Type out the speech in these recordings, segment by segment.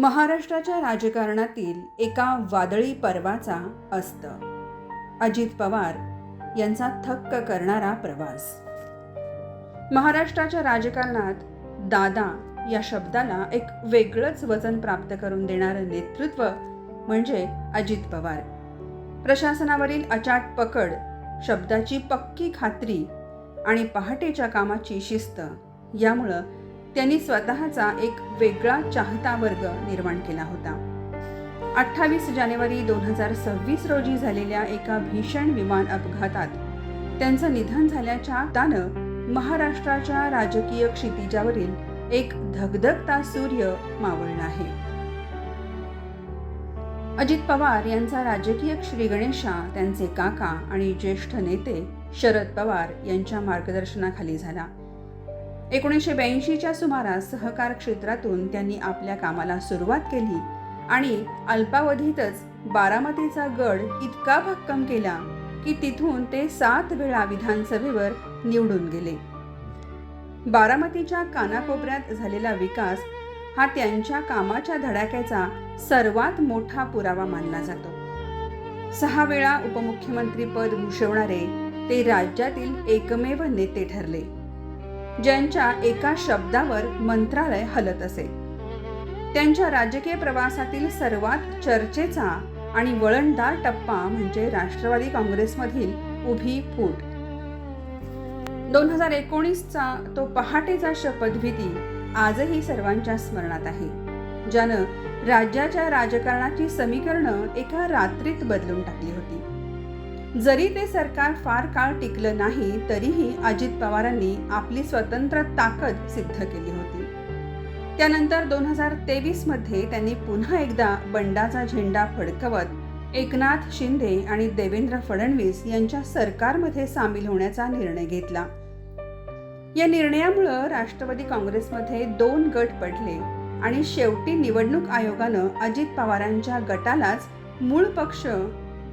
महाराष्ट्राच्या राजकारणातील एका वादळी पर्वाचा अस्त. अजित पवार यांचा थक्क करणारा प्रवास. महाराष्ट्राच्या राजकारणात दादा या शब्दाला एक वेगळंच वजन प्राप्त करून देणारं नेतृत्व म्हणजे अजित पवार. प्रशासनावरील अचाट पकड शब्दाची पक्की खात्री आणि पहाटेच्या कामाची शिस्त यामुळं त्यांनी स्वतःचा एक वेगळा चाहता वर्ग निर्माण केला होता. अठ्ठावीस जानेवारी दोन हजार सव्वीस रोजी झालेल्या एका भीषण विमान अपघातात त्यांचं निधन झाल्याच्या तानं महाराष्ट्राच्या राजकीय क्षितिजावरील एक धगधगता सूर्य मावळला आहे. अजित पवार यांचा राजकीय श्रीगणेशा त्यांचे काका आणि ज्येष्ठ नेते शरद पवार यांच्या मार्गदर्शनाखाली झाला. एकोणीसशे ब्याऐंशीच्या सुमारास सहकार क्षेत्रातून त्यांनी आपल्या कामाला सुरुवात केली आणि अल्पावधीतच बारामतीचा गड इतका भक्कम केला की तिथून ते सात वेळा विधानसभेवर निवडून गेले. बारामतीच्या कानाकोपऱ्यात झालेला विकास हा त्यांच्या कामाच्या धडाक्याचा सर्वात मोठा पुरावा मानला जातो. सहा वेळा उपमुख्यमंत्री पद भूषवणारे ते राज्यातील एकमेव नेते ठरले. ज्यांच्या एका शब्दावर मंत्रालय हलत असे. त्यांच्या राजकीय प्रवासातील सर्वात चर्चेचा आणि वळणदार टप्पा म्हणजे राष्ट्रवादी काँग्रेसमधील उभी फूट. दोन हजार एकोणीसचा तो पहाटेचा शपथविधी आजही सर्वांच्या स्मरणात आहे ज्यानं राज्याच्या राजकारणाची समीकरणं एका रात्रीत बदलून टाकली होती. जरी ते सरकार फार काळ टिकलं नाही तरीही अजित पवारांनी आपली स्वतंत्र ताकद सिद्ध केली होती. त्यानंतर दोन हजार तेवीसमध्ये त्यांनी पुन्हा एकदा बंडाचा झेंडा फडकवत एकनाथ शिंदे आणि देवेंद्र फडणवीस यांच्या सरकारमध्ये सामील होण्याचा निर्णय घेतला. या निर्णयामुळं राष्ट्रवादी काँग्रेसमध्ये दोन गट पडले आणि शेवटी निवडणूक आयोगानं अजित पवारांच्या गटालाच मूळ पक्ष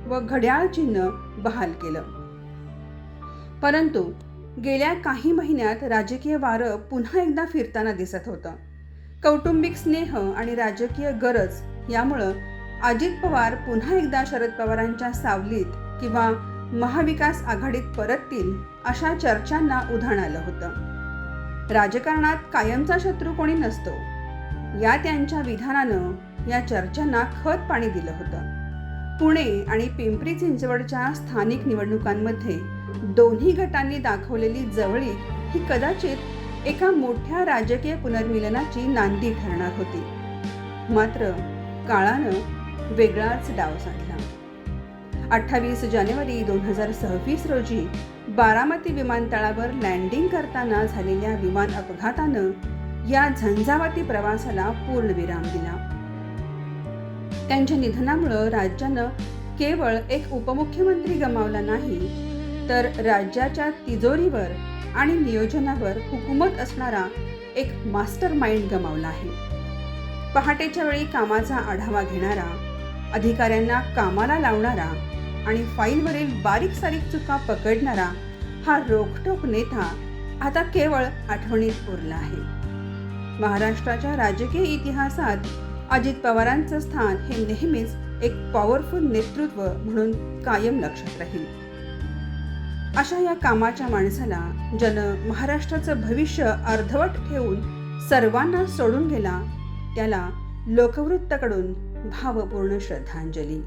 व घड्याळ चिन्ह बहाल केलं. परंतु गेल्या काही महिन्यात राजकीय वारं पुन्हा एकदा फिरताना दिसत होतं. कौटुंबिक स्नेह आणि राजकीय गरज यामुळं अजित पवार पुन्हा एकदा शरद पवारांच्या सावलीत किंवा महाविकास आघाडीत परततील अशा चर्चांना उधाण आलं होतं. राजकारणात कायमचा शत्रू कोणी नसतो. या त्यांच्या विधानानं या चर्चांना खत पाणी दिलं होतं. पुणे आणि पिंपरी चिंचवडच्या स्थानिक निवडणुकांमध्ये दोन्ही गटांनी दाखवलेली जवळीक ही कदाचित एका मोठ्या राजकीय पुनर्मिलनाची नांदी ठरणार होती. मात्र काळानं वेगळाच डाव साधला. अठ्ठावीस जानेवारी दोन हजार सव्वीस रोजी बारामती विमानतळावर लँडिंग करताना झालेल्या विमान अपघातानं या झंझावाती प्रवासाला पूर्णविराम दिला. त्यांच्या निधनामुळं राज्यानं केवळ एक उपमुख्यमंत्री गमावला नाही तर राज्याच्या तिजोरीवर आणि नियोजनावर हुकूमत असणारा एक मास्टर माइंड गमावला आहे. पहाटेच्या वेळी कामाचा आढावा घेणारा अधिकाऱ्यांना कामाला लावणारा आणि फाईलवरील बारीक सारीक चुका पकडणारा हा रोखटोक नेता आता केवळ आठवणीत उरला आहे. महाराष्ट्राच्या राजकीय इतिहासात अजित पवारांचं स्थान हे नेहमीच एक पॉवरफुल नेतृत्व म्हणून कायम लक्षात राहील. अशा या कामाच्या माणसाला ज्यानं महाराष्ट्राचं भविष्य अर्धवट ठेवून सर्वांना सोडून गेला त्याला लोकवृत्तकडून भावपूर्ण श्रद्धांजली.